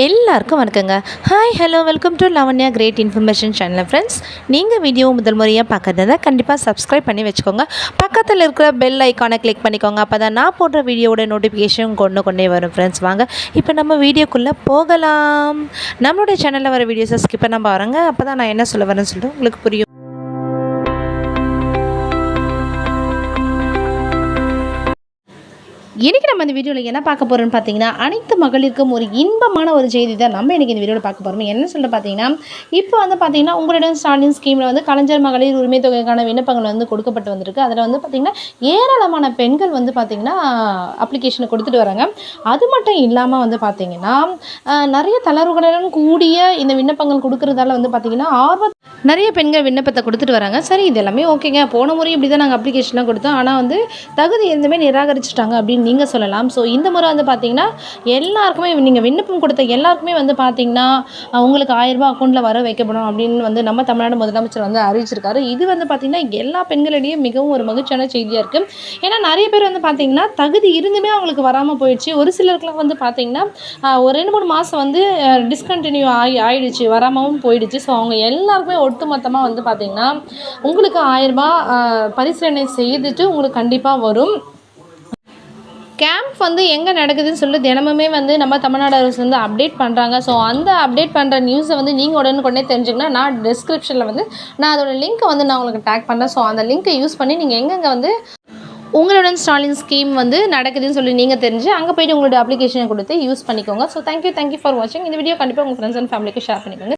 எல்லாருக்கும் வணக்கங்க. Hi hello welcome to Lavanya great information channel friends நீங்கள் வீடியோ முதல் முறையாக பார்க்குறதா கண்டிப்பாக சப்ஸ்கிரைப் பண்ணி வச்சுக்கோங்க. பக்கத்தில் இருக்கிற பெல் ஐக்கானை கிளிக் பண்ணிக்கோங்க. அப்போ தான் நான் போடுற வீடியோவோட நோட்டிஃபிகேஷன் கொண்டு கொண்டே வரும் ஃப்ரெண்ட்ஸ் வாங்க இப்போ நம்ம வீடியோக்குள்ளே போகலாம். நம்மளுடைய சேனலில் வர வீடியோஸை ஸ்கிப் நம்ம பாருங்க அப்போ தான் நான் என்ன சொல்ல வரேன்னு சொல்லிட்டு உங்களுக்கு புரியும். நம்ம இந்த வீடியோவில் என்ன பார்க்க போகிறோம்னு பார்த்தீங்கன்னா அனைத்து மகளிருக்கும் ஒரு இன்பமான ஒரு செய்தி தான் நம்ம இன்றைக்கி இந்த வீடியோவில் பார்க்க போகிறோம் என்ன சொல்ல பார்த்தீங்கன்னா இப்போ வந்து பார்த்தீங்கன்னா உங்களிடம் ஸ்டாலின் ஸ்கீமில் வந்து கலைஞர் மகளிர் உரிமை தொகைக்கான விண்ணப்பங்கள் வந்து கொடுக்கப்பட்டு வந்திருக்கு. அதில் வந்து பார்த்திங்கன்னா ஏராளமான பெண்கள் வந்து பார்த்திங்கன்னா அப்ளிகேஷனை கொடுத்துட்டு வராங்க. அது மட்டும் இல்லாமல் வந்து பார்த்திங்கன்னா நிறைய தளர்வுகளுடன் கூடிய இந்த விண்ணப்பங்கள் கொடுக்கறதால வந்து பார்த்திங்கன்னா ஆர்வ நிறைய பெண்கள் விண்ணப்பத்தை கொடுத்துட்டு வராங்க. சரி இது எல்லாமே ஓகேங்க. போன முறை இப்படி தான் நாங்கள் அப்ளிகேஷன்லாம் கொடுத்தோம். ஆனால் வந்து தகுதி இருந்துமே நிராகரிச்சிட்டாங்க அப்படின்னு நீங்கள் சொல்லலாம். ஸோ இந்த முறை வந்து பார்த்தீங்கன்னா எல்லாருக்குமே நீங்கள் விண்ணப்பம் கொடுத்த எல்லாருக்குமே வந்து பார்த்தீங்கன்னா உங்களுக்கு ஆயிரம் அக்கௌண்ட்டில் வர வைக்கப்படும் அப்படின்னு வந்து நம்ம தமிழ்நாடு முதலமைச்சர் வந்து அறிவிச்சிருக்காரு. இது வந்து பார்த்தீங்கன்னா எல்லா பெண்களிடையே மிகவும் ஒரு மகிழ்ச்சியான செய்தியாக இருக்குது ஏன்னா நிறைய பேர் வந்து பார்த்தீங்கன்னா தகுதி இருந்துமே அவங்களுக்கு வராமல் போயிடுச்சு. ஒரு சிலருக்குலாம் வந்து பார்த்தீங்கன்னா ஒரு ரெண்டு மூணு மாதம் வந்து டிஸ்கண்டினியூ ஆகி ஆயிடுச்சு. வராமவும் போயிடுச்சு. ஸோ அவங்க எல்லாருக்குமே ஒட்டுமொத்தமாக வந்து பார்த்தீங்கன்னா உங்களுக்கு ஆயிரரூபா பரிசீலனை செய்துட்டு உங்களுக்கு கண்டிப்பாக வரும். கேம்ப் வந்து எங்கே நடக்குதுன்னு சொல்லி தினமுமே வந்து நம்ம தமிழ்நாடு அரசு வந்து அப்டேட் பண்ணுறாங்க ஸோ அந்த அப்டேட் பண்ணுற நியூஸை வந்து நீங்கள் உடனுக்குடனே தெரிஞ்சுக்கணும் நான் டிஸ்கிரிப்ஷனில் வந்து நான் அதோட லிங்க்கை வந்து நான் உங்களுக்கு டேக் பண்ணுறேன் ஸோ அந்த லிங்க்கை யூஸ் பண்ணி நீங்கள் எங்கெங்கே வந்து உங்களுடன் ஸ்டாலின் ஸ்கீம் வந்து நடக்குதுன்னு சொல்லி நீங்கள் தெரிஞ்சு அங்கே போயிட்டு உங்களோட அப்ளிகேஷனை கொடுத்து யூஸ் பண்ணிக்கோங்க. ஸோ தேங்க்யூ தேங்க்யூ ஃபார் வாட்சிங் இந்த வீடியோ கண்டிப்பாக உங்கள் ஃப்ரெண்ட்ஸ் அண்ட் ஃபேமிலிக்கு ஷேர் பண்ணிக்கோங்க.